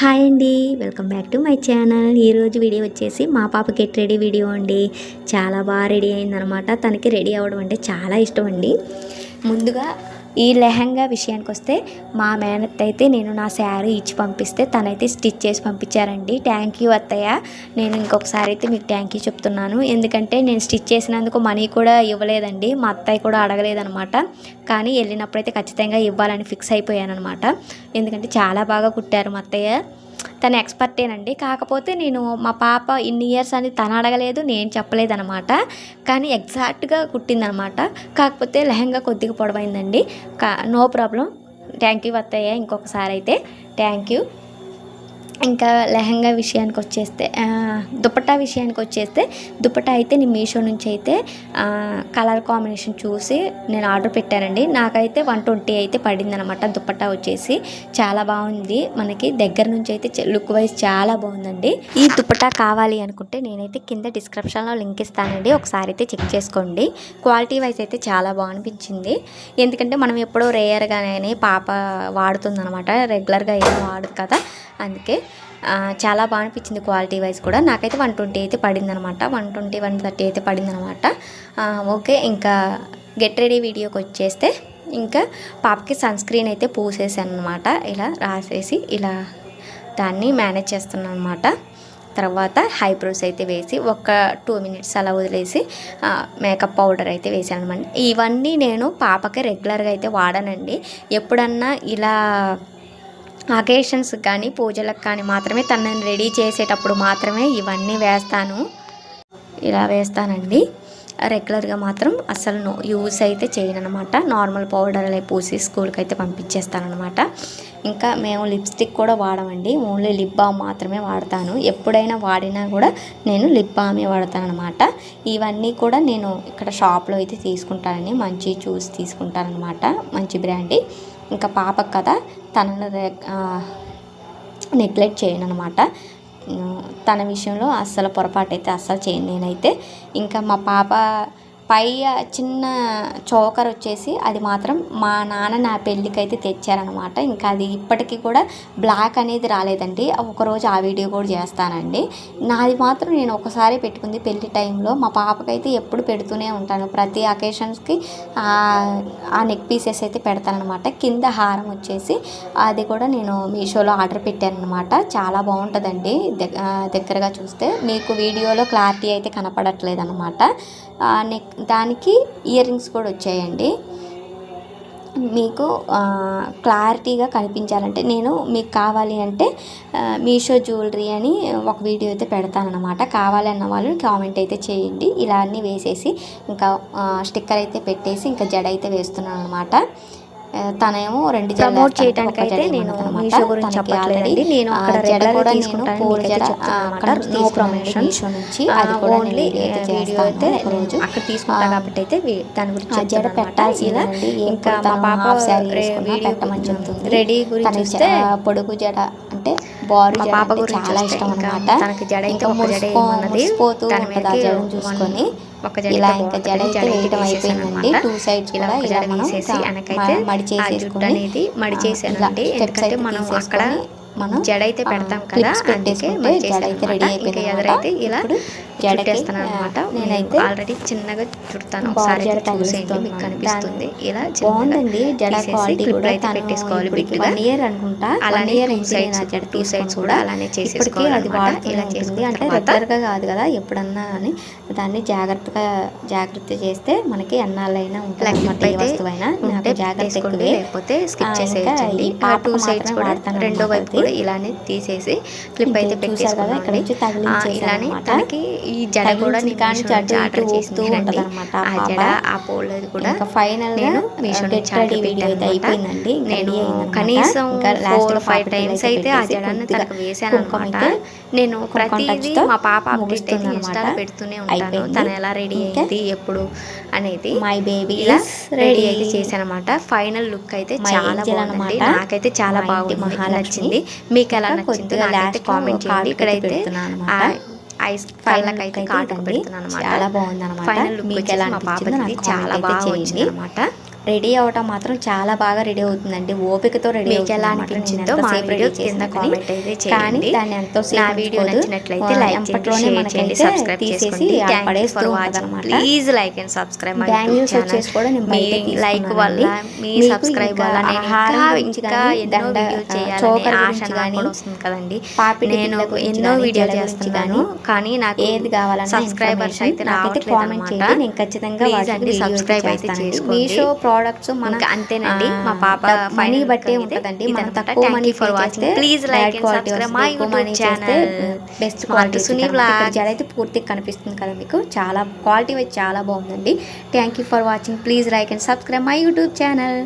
Hi అండి. Welcome back to my channel. ఈరోజు video వచ్చేసి మా పాప గెట్ రెడీ వీడియో అండి. చాలా బాగా రెడీ అయిందనమాట. తనకి రెడీ అవ్వడం అంటే చాలా ఇష్టం అండి. ముందుగా ఈ లెహంగా విషయానికి వస్తే మా మేనత్త అయితే నేను నా శారీ ఇచ్చి పంపిస్తే తనైతే స్టిచ్ చేసి పంపించారండి. థ్యాంక్ యూ అత్తయ్య. నేను ఇంకొకసారి అయితే మీకు థ్యాంక్ యూ చెప్తున్నాను. ఎందుకంటే నేను స్టిచ్ చేసినందుకు మనీ కూడా ఇవ్వలేదండి. మా అత్తయ్య కూడా అడగలేదనమాట కానీ వెళ్ళినప్పుడైతే ఖచ్చితంగా ఇవ్వాలని ఫిక్స్ అయిపోయాను అనమాట ఎందుకంటే చాలా బాగా కుట్టారు మా అత్తయ్య. తను ఎక్స్పర్టేనండి. కాకపోతే నేను మా పాప ఇన్ని ఇయర్స్ అని తను అడగలేదు నేను చెప్పలేదనమాట కానీ ఎగ్జాక్ట్గా కుట్టిందనమాట కాకపోతే లెహంగా కొద్దిగా పొడవైందండి. కా నో ప్రాబ్లం. థ్యాంక్ యూ అత్తయ్య ఇంకొకసారి అయితే. థ్యాంక్ యూ ఇంకా లెహంగా విషయానికి వచ్చేస్తే దుపట్టా విషయానికి వచ్చేస్తే దుపట్టా అయితే నేను మీషో నుంచి అయితే కలర్ కాంబినేషన్ చూసి నేను ఆర్డర్ పెట్టానండి. నాకైతే వన్ ట్వంటీ అయితే పడింది అనమాట దుపట్టా వచ్చేసి. చాలా బాగుంది. మనకి దగ్గర నుంచి అయితే లుక్ వైజ్ చాలా బాగుందండి. ఈ దుపట్టా కావాలి అనుకుంటే నేనైతే కింద డిస్క్రిప్షన్లో లింక్ ఇస్తానండి. ఒకసారి అయితే చెక్ చేసుకోండి. క్వాలిటీ వైజ్ అయితే చాలా బాగా అనిపించింది ఎందుకంటే మనం ఎప్పుడో రేయర్గానే పాప వాడుతుందనమాట రెగ్యులర్గా ఏం వాడదు కదా. అందుకే చాలా బాగా అనిపించింది క్వాలిటీ వైజ్ కూడా. నాకైతే వన్ ట్వంటీ అయితే పడింది అనమాట వన్ ట్వంటీ వన్ థర్టీ అయితే పడింది అనమాట ఓకే ఇంకా గెట్ రెడీ వీడియోకి వచ్చేస్తే ఇంకా పాపకి సన్ స్క్రీన్ అయితే పూసేసాను అనమాట ఇలా రాసేసి ఇలా దాన్ని మేనేజ్ చేస్తున్నాను అనమాట తర్వాత హైబ్రోస్ అయితే వేసి ఒక టూ మినిట్స్ అలా వదిలేసి మేకప్ పౌడర్ అయితే వేసాను అనమాట ఇవన్నీ నేను పాపకి రెగ్యులర్గా అయితే వాడానండి. ఎప్పుడన్నా ఇలా అకేషన్స్ కానీ పూజలకు కానీ మాత్రమే తనని రెడీ చేసేటప్పుడు మాత్రమే ఇవన్నీ వేస్తాను. ఇలా వేస్తానండి. రెగ్యులర్గా మాత్రం అసలు నో యూస్ అయితే చేయను అనమాట నార్మల్ పౌడర్ అలా పూసి స్కూల్కి అయితే పంపించేస్తానమాట ఇంకా మేము లిప్స్టిక్ కూడా వాడమండి. ఓన్లీ లిప్ బామ్ మాత్రమే వాడతాను. ఎప్పుడైనా వాడినా కూడా నేను లిప్ బామే వాడతానమాట ఇవన్నీ కూడా నేను ఇక్కడ షాప్లో అయితే తీసుకుంటానని మంచి చూసి తీసుకుంటానమాట మంచి బ్రాండ్. ఇంకా పాప కదా తనను నెగ్లెక్ట్ చేయను అనమాట తన విషయంలో అస్సలు పొరపాటు అయితే అస్సలు చేయను నేనైతే. ఇంకా మా పాప పై చిన్న చోకర్ వచ్చేసి అది మాత్రం మా నాన్న నా పెళ్ళికి అయితే తెచ్చారనమాట ఇంకా అది ఇప్పటికీ కూడా బ్లాక్ అనేది రాలేదండి. ఒకరోజు ఆ వీడియో కూడా చేస్తానండి. నాది మాత్రం నేను ఒకసారి పెట్టుకుంది పెళ్ళి టైంలో. మా పాపకైతే ఎప్పుడు పెడుతూనే ఉంటాను. ప్రతి అకేషన్స్కి ఆ నెక్ పీసెస్ అయితే పెడతానమాట కింద హారం వచ్చేసి అది కూడా నేను మీషోలో ఆర్డర్ పెట్టాను అనమాట చాలా బాగుంటుందండి. దగ్గరగా చూస్తే. మీకు వీడియోలో క్లారిటీ అయితే కనపడట్లేదు అనమాట నెక్ దానికి ఇయర్ రింగ్స్ కూడా వచ్చాయండి. మీకు క్లారిటీగా కనిపించాలంటే నేను మీకు కావాలి అంటే మీషో జ్యువెలరీ అని ఒక వీడియో అయితే పెడతానమాట కావాలన్న వాళ్ళు కామెంట్ అయితే చేయండి. ఇలా అన్నీ వేసేసి ఇంకా స్టిక్కర్ అయితే పెట్టేసి ఇంకా జడ అయితే వేస్తున్నాను అనమాట తనేమో రెండు జడలు ప్రమోట్ చేయడానికి అయితే నేను. మీషో గురించి చెప్పట్లేదండి. నేను అక్కడ జడ regular గా కూడా నేను తీసుకుంటాను, పూల జడ. అక్కడ promotions. మీషో నుంచి అది కూడా ఓన్లీ వీడియో అయితే రోజు. అక్కడ తీసుకుంటా ఆ, కాబట్టి అయితే దాని గురించి జడ పెట్టాల్సిందేనండి ఇంకా మా పాప పెట్టమని చెప్తుంది రెడీ గురించి చూస్తే పొడుగు జడ అంటే బారు మా జడ పాప గురించి చాలా ఇష్టం అనమాట తనకి జడ ఇంకా దాని ఉంటుంది ఆ జడను చూసుకొని ఇలా ఇంకా. జడ అయితే వేయడం అయిపోయిందండి. టూ సైడ్స్ కూడా ఇలా మనం వేసేసి కా- వెనకైతే మ- మడి ఆ జుట్టు చేసేసుకొని అనేది మడి ఆ, చేసానండి ఇలా steps ఎందుకంటే మనం అక్కడ మనం జడ అయితే పెడతాం కదా అందుకే జడ అయితే రెడీ అయిపోయింది ఎదురైతే ఇలా చుట్టేస్తాను అనమాట నేనైతే ఆల్రెడీ చిన్నగా చుడతాను. ఒకసారి చూసేయండి. మీకు. కనిపిస్తుంది. ఇలా బాగుందండి. జడ క్వాలిటీ కూడా పెట్టేసుకోవాలి. వన్ ఇయర్ అనుకుంటా. అలానే టూ జడ తీసుకొని sides కూడా అలానే ఇప్పటికీ అది ఇలా చేసుకున్న అంటే రెగ్యులర్గా కాదు కదా ఎప్పుడన్నా అని దాన్ని జాగ్రత్తగా జాగ్రత్త చేస్తే మనకి ఎన్నాళ్ళైనా ఉంటుంది వస్తువైనా. జాగ్రత్త లేకపోతే స్కిప్ ఈ ఆ టూ సైడ్స్ కూడా రెండో వైపు. కూడా ఇలానే తీసేసి క్లిప్ అయితే తగిలించేసాను ఇలానే. తనకి ఈ జడ కూడా ఆర్డర్ చేసింది ఉంటదన్నమాట ఆ. జడ ఆ పోలేదు కూడా ఫైనల్ నేను మీషో నుంచి ఆర్డర్ నేను. కనీసం ఫోర్ ఫైవ్ టైమ్స్ అయితే ఆ జడాన్ని తనకు వేసాను అనమాట నేను ప్రతిదీ మా పాప అప్డేట్ అయితే ఇన్స్టాలో. పెడుతూనే ఉంటాను. తను ఎలా రెడీ అయింది ఎప్పుడు అనేది మై బేబీ ఇలా రెడీ అయితే చేశానమాట ఫైనల్ లుక్ అయితే చాలా అన్నమాట. నాకైతే చాలా బాగుంది. నచ్చింది మీకు ఎలా నచ్చిందో కొద్దిగా నాకైతే కామెంట్ చేయండి. ఇక్కడైతే. ఐస్ ఫైనల్ అయితే కాటుకు పెడుతున్నాను అనమాట చాలా బాగుంది అనమాట మీకు ఎలా మా అనిపించిందో చాలా బాగా. వచ్చింది అనమాట రెడీ అవటం మాత్రం చాలా బాగా రెడీ అవుతుందండి. ఓపికతో రెడీ మీకు ఎలా అనిపించిందో మా వీడియో కింద కామెంట్ అయితే చేయండి. దాన్ని ఎంతో నా వీడియో నచ్చినట్లయితే లైక్ చేయండి షేర్ చేయండి సబ్స్క్రైబ్ చేసుకోండి. Thank you for watching please like and subscribe my కూడా నేను మీ లైక్ వల్ల మీ సబ్స్క్రైబ్ వల్ల నేను ఇంకా ఇంకా ఎన్నో చేయాలని ఆశ నాకు వస్తుంది కదండి. నేను ఎన్నో వీడియో చేస్తున్నాను కానీ నాకు ఏది కావాలన్నా సబ్స్క్రైబర్స్ అయితే నాకైతే రావట్లేదు కామెంట్ అనమాట నేను ఖచ్చితంగా సబ్స్క్రైబ్ అయితే. చేసుకోండి. మీషో ప్రోడక్ట్స్ మన ఇంకా అంతేనండి మా పాప మనీ బట్టే ఉంటుందండి మన. తక్కువ money watching. Please like and subscribe my YouTube channel. Best quality vlog. జడ అయితే పూర్తిగా కనిపిస్తుంది కదా మీకు చాలా క్వాలిటీ చాలా బాగుందండి thank you for watching please like and subscribe my YouTube channel